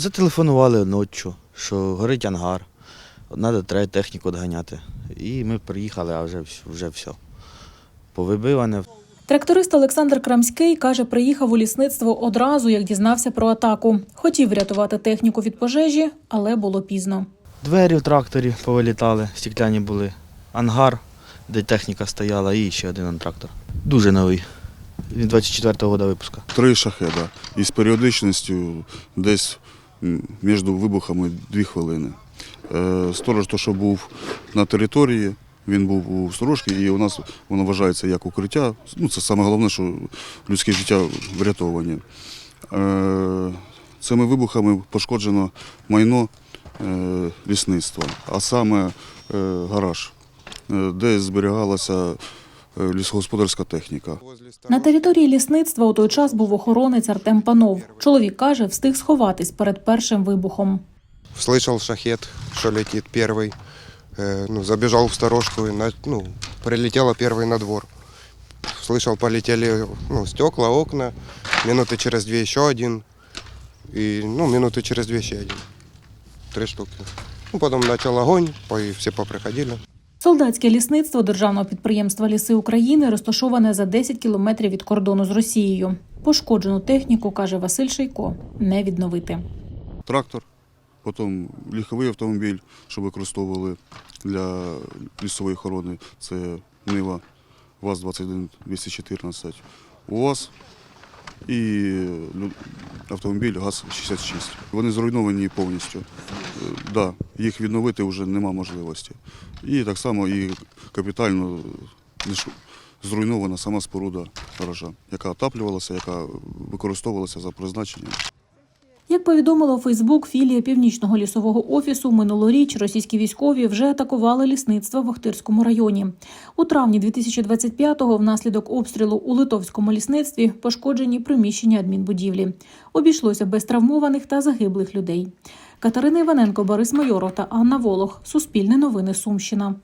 Зателефонували ночі, що горить ангар, треба треба техніку відганяти. І ми приїхали, а вже, вже все. Повибиване. Тракторист Олександр Крамський каже, приїхав у лісництво одразу, як дізнався про атаку. Хотів врятувати техніку від пожежі, але було пізно. Двері в тракторі повилітали, стекляні були. Ангар, де техніка стояла, і ще один трактор. Дуже новий. Він 24-го року випуска. Три шахеда із періодичністю десь між вибухами дві хвилини. Е, Сторож, то, що був на території, він був у сторожці, і у нас воно вважається як укриття. Ну, це саме головне, що людське життя врятовані. Е, Цими вибухами пошкоджено майно е, лісництва, а саме гараж, де зберігалася лісогосподарська техніка. На території лісництва у той час був охоронець Артем Панов. Чоловік каже, встиг сховатись перед першим вибухом. Слышал шахет, что летит первый. Э, ну, забежал в сторожку и на, ну, прилетело первый на двор. Слышал, полетели ну, стекла, окна. Минуты через две еще один. И ну, минуты через две еще один. Три штуки. Ну, потом начал огонь, по- и все поприходили. Солдатське лісництво державного підприємства Ліси України розташоване за 10 кілометрів від кордону з Росією. Пошкоджену техніку, каже Василь Шейко, не відновити. трактор, потім ліховий автомобіль, що використовували для лісової охорони. Це Нива ВАЗ-21-214, УАЗ і автомобіль ГАЗ-66. Вони зруйновані повністю. Да, їх відновити вже нема можливості. І так само і капітально зруйнована сама споруда гаража, яка отаплювалася, яка використовувалася за призначенням. Як повідомила у Фейсбук філія північного лісового офісу, минулоріч російські військові вже атакували лісництво в Охтирському районі. У травні 2025-го внаслідок обстрілу у литовському лісництві пошкоджені приміщення адмінбудівлі. Обійшлося без травмованих та загиблих людей. Катерина Іваненко, Борис Майоров та Анна Волох. Суспільне новини Сумщина.